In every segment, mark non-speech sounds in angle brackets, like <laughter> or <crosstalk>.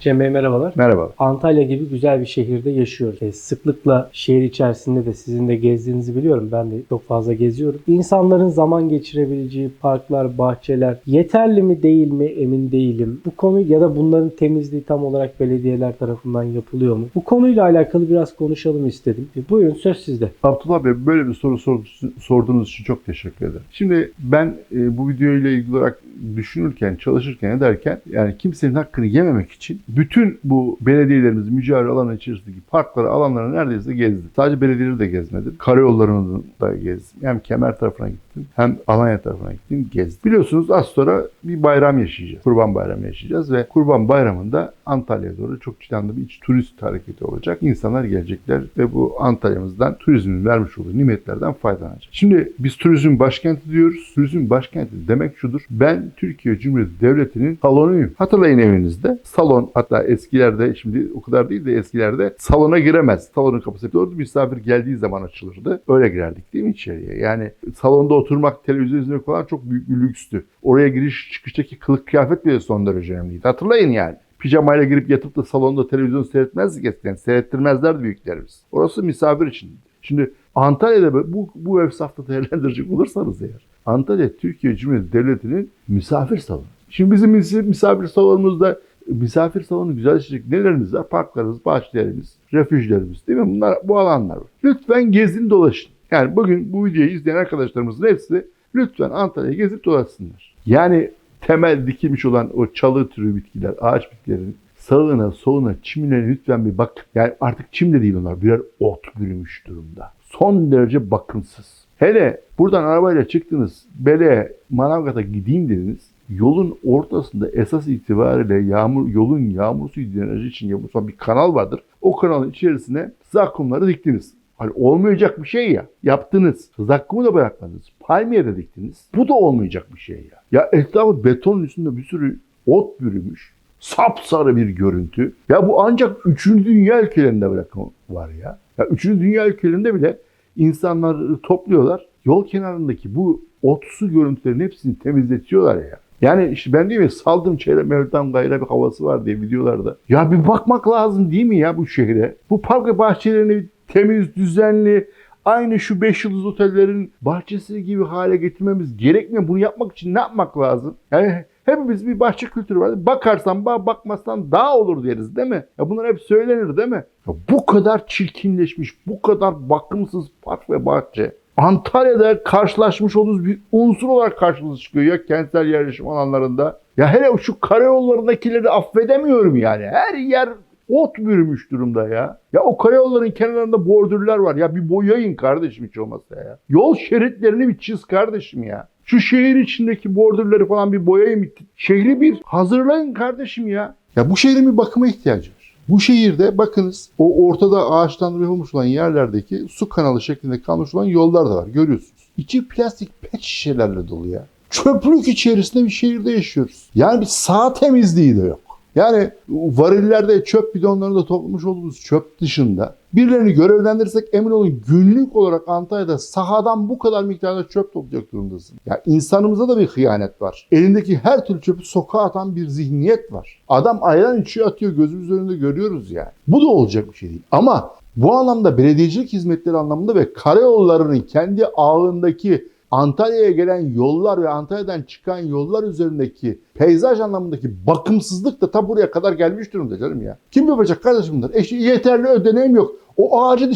Cem Bey merhabalar. Merhaba. Antalya gibi güzel bir şehirde yaşıyoruz. E, sıklıkla şehir içerisinde de sizin de gezdiğinizi biliyorum. Ben de çok fazla geziyorum. İnsanların zaman geçirebileceği parklar, bahçeler yeterli mi değil mi emin değilim. Bu konu ya da bunların temizliği tam olarak belediyeler tarafından yapılıyor mu? Bu konuyla alakalı biraz konuşalım istedim. E, buyurun söz sizde. Abdullah Bey böyle bir soru sor- sorduğunuz için çok teşekkür ederim. Şimdi ben e, bu videoyla ilgili olarak düşünürken, çalışırken ederken yani kimsenin hakkını yememek için bütün bu belediyelerimiz mücadele alanı içerisindeki parkları, alanları neredeyse gezdim. Sadece belediyeleri de gezmedim. Karayollarını da gezdim. Hem Kemer tarafına gittim hem Alanya tarafına gittim gezdim. Biliyorsunuz az sonra bir bayram yaşayacağız. Kurban Bayramı yaşayacağız ve Kurban Bayramı'nda Antalya'ya doğru çok ciddi bir iç turist hareketi olacak. İnsanlar gelecekler ve bu Antalya'mızdan turizmin vermiş olduğu nimetlerden faydalanacak. Şimdi biz turizm başkenti diyoruz. Turizm başkenti demek şudur. Ben Türkiye Cumhuriyeti Devleti'nin salonuyum. Hatırlayın evinizde. Salon hatta eskilerde şimdi o kadar değil de eskilerde salona giremez. Salonun kapısı doğru misafir geldiği zaman açılırdı. Öyle girerdik değil mi içeriye? Yani salonda oturmak, televizyon izlemek falan çok büyük bir lükstü. Oraya giriş çıkıştaki kılık kıyafet bile son derece önemliydi. Hatırlayın yani. Pijamayla girip yatıp da salonda televizyon seyretmezdik eskiden. Seyrettirmezlerdi büyüklerimiz. Orası misafir için. Şimdi Antalya'da bu, bu ev safta değerlendirecek olursanız eğer. Antalya Türkiye Cumhuriyeti Devleti'nin misafir salonu. Şimdi bizim mis- misafir salonumuzda misafir salonu güzel işleyecek nelerimiz var? Parklarımız, bahçelerimiz, refüjlerimiz değil mi? Bunlar bu alanlar var. Lütfen gezin dolaşın. Yani bugün bu videoyu izleyen arkadaşlarımızın hepsi lütfen Antalya'yı gezip dolaşsınlar. Yani temel dikilmiş olan o çalı türü bitkiler, ağaç bitkilerin sağına, soluna, çimine lütfen bir bak. Yani artık çim de değil onlar. Birer ot bürümüş durumda. Son derece bakımsız. Hele buradan arabayla çıktınız, Bele, Manavgat'a gideyim dediniz. Yolun ortasında esas itibariyle yağmur yolun yağmur suyu drenajı için yapılan bir kanal vardır. O kanalın içerisine zakkumları diktiniz. Hani olmayacak bir şey ya. Yaptınız. Zakkumu da bırakmadınız. Palmiye de diktiniz. Bu da olmayacak bir şey ya. Ya etrafı betonun üstünde bir sürü ot bürümüş. Sapsarı bir görüntü. Ya bu ancak 3. Dünya ülkelerinde bırakın var ya. Ya 3. Dünya ülkelerinde bile insanları topluyorlar. Yol kenarındaki bu otsu görüntülerin hepsini temizletiyorlar ya. Yani işte ben diyorum ya saldım çeyre mevlütten gayra bir havası var diye videolarda. Ya bir bakmak lazım değil mi ya bu şehre? Bu park ve bahçelerini temiz, düzenli, aynı şu 5 yıldız otellerin bahçesi gibi hale getirmemiz gerekmiyor. Bunu yapmak için ne yapmak lazım? Yani hepimiz bir bahçe kültürü var. Bakarsan bak, bakmazsan daha olur deriz değil mi? Ya bunlar hep söylenir değil mi? Ya bu kadar çirkinleşmiş, bu kadar bakımsız park ve bahçe. Antalya'da karşılaşmış olduğumuz bir unsur olarak karşımıza çıkıyor ya kentsel yerleşim alanlarında. Ya hele şu karayollarındakileri affedemiyorum yani. Her yer ot bürümüş durumda ya. Ya o karayolların kenarlarında bordürler var. Ya bir boyayın kardeşim hiç olmazsa ya. Yol şeritlerini bir çiz kardeşim ya. Şu şehir içindeki bordürleri falan bir boyayın. Şehri bir hazırlayın kardeşim ya. Ya bu şehrin bir bakıma ihtiyacı var. Bu şehirde bakınız o ortada ağaçtan yapılmış olan yerlerdeki su kanalı şeklinde kalmış olan yollar da var görüyorsunuz. İçi plastik pet şişelerle dolu ya. Çöplük içerisinde bir şehirde yaşıyoruz. Yani bir sağ temizliği de yok. Yani varillerde çöp bidonlarında toplamış olduğumuz çöp dışında birilerini görevlendirirsek emin olun günlük olarak Antalya'da sahadan bu kadar miktarda çöp toplayacak durumdasın. Ya insanımıza da bir hıyanet var. Elindeki her türlü çöpü sokağa atan bir zihniyet var. Adam ayran içiyor atıyor gözümüz önünde görüyoruz yani. Bu da olacak bir şey değil. Ama bu anlamda belediyecilik hizmetleri anlamında ve karayollarının kendi ağındaki Antalya'ya gelen yollar ve Antalya'dan çıkan yollar üzerindeki peyzaj anlamındaki bakımsızlık da ta buraya kadar gelmiş durumda canım ya. Kim yapacak kardeşim bunlar? E yeterli ödeneğim yok. O ağacı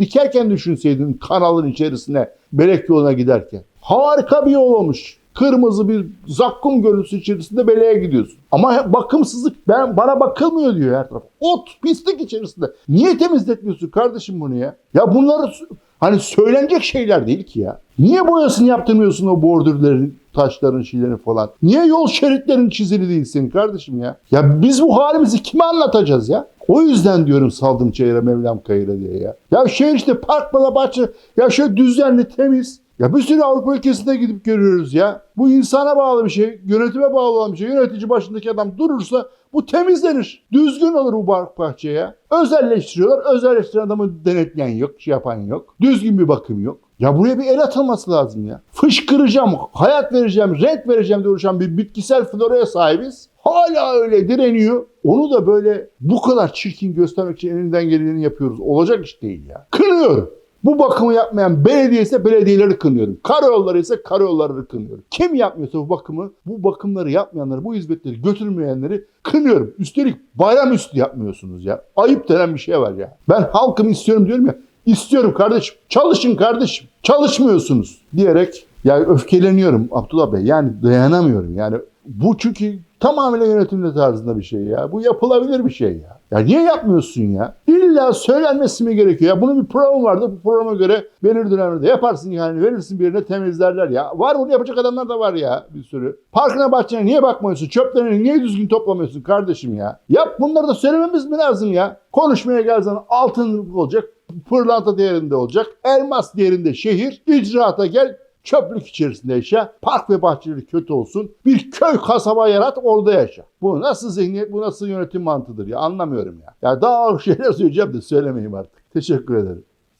dikerken düşünseydin kanalın içerisine, Belek yoluna giderken. Harika bir yol olmuş. Kırmızı bir zakkum görüntüsü içerisinde Belek'e gidiyorsun. Ama bakımsızlık ben bana bakılmıyor diyor her taraf. Ot, pislik içerisinde. Niye temizletmiyorsun kardeşim bunu ya? Ya bunları Hani söylenecek şeyler değil ki ya. Niye boyasını yaptırmıyorsun o bordürlerin, taşların, şeylerin falan? Niye yol şeritlerin çizili değil senin kardeşim ya? Ya biz bu halimizi kime anlatacağız ya? O yüzden diyorum saldım çayıra Mevlam kayıra diye ya. Ya şehir işte park bana bahçe ya şöyle düzenli temiz. Ya bir sürü Avrupa ülkesinde gidip görüyoruz ya. Bu insana bağlı bir şey, yönetime bağlı olan bir şey. Yönetici başındaki adam durursa bu temizlenir. Düzgün olur bu bahçe ya. Özelleştiriyorlar. Özelleştiren adamı denetleyen yok, şey yapan yok. Düzgün bir bakım yok. Ya buraya bir el atılması lazım ya. Fışkıracağım, hayat vereceğim, renk vereceğim diye uğraşan bir bitkisel floraya sahibiz. Hala öyle direniyor. Onu da böyle bu kadar çirkin göstermek için elinden geleni yapıyoruz. Olacak iş değil ya. Kınıyorum. Bu bakımı yapmayan belediye ise belediyeleri kınıyorum. Karayolları ise karayolları kınıyorum. Kim yapmıyorsa bu bakımı, bu bakımları yapmayanları, bu hizmetleri götürmeyenleri kınıyorum. Üstelik bayram üstü yapmıyorsunuz ya. Ayıp denen bir şey var ya. Ben halkımı istiyorum diyorum ya. İstiyorum kardeşim. Çalışın kardeşim. Çalışmıyorsunuz diyerek yani öfkeleniyorum Abdullah Bey. Yani dayanamıyorum. Yani bu çünkü tamamıyla yönetimli tarzında bir şey ya. Bu yapılabilir bir şey ya. Ya niye yapmıyorsun ya? İlla söylenmesi mi gerekiyor? Ya bunun bir programı vardı. Bu programa göre belirli dönemlerde yaparsın yani verirsin birine temizlerler ya. Var bunu yapacak adamlar da var ya bir sürü. Parkına bahçene niye bakmıyorsun? Çöplerini niye düzgün toplamıyorsun kardeşim ya? Yap bunları da söylememiz mi lazım ya? Konuşmaya gelsen altın olacak, pırlanta değerinde olacak, elmas değerinde şehir, icraata gel, çöplük içerisinde yaşa, park ve bahçeleri kötü olsun, bir köy kasaba yarat orada yaşa. Bu nasıl zihniyet, bu nasıl yönetim mantığıdır ya anlamıyorum ya. Ya daha ağır <laughs> şeyler söyleyeceğim de söylemeyeyim artık. Teşekkür ederim.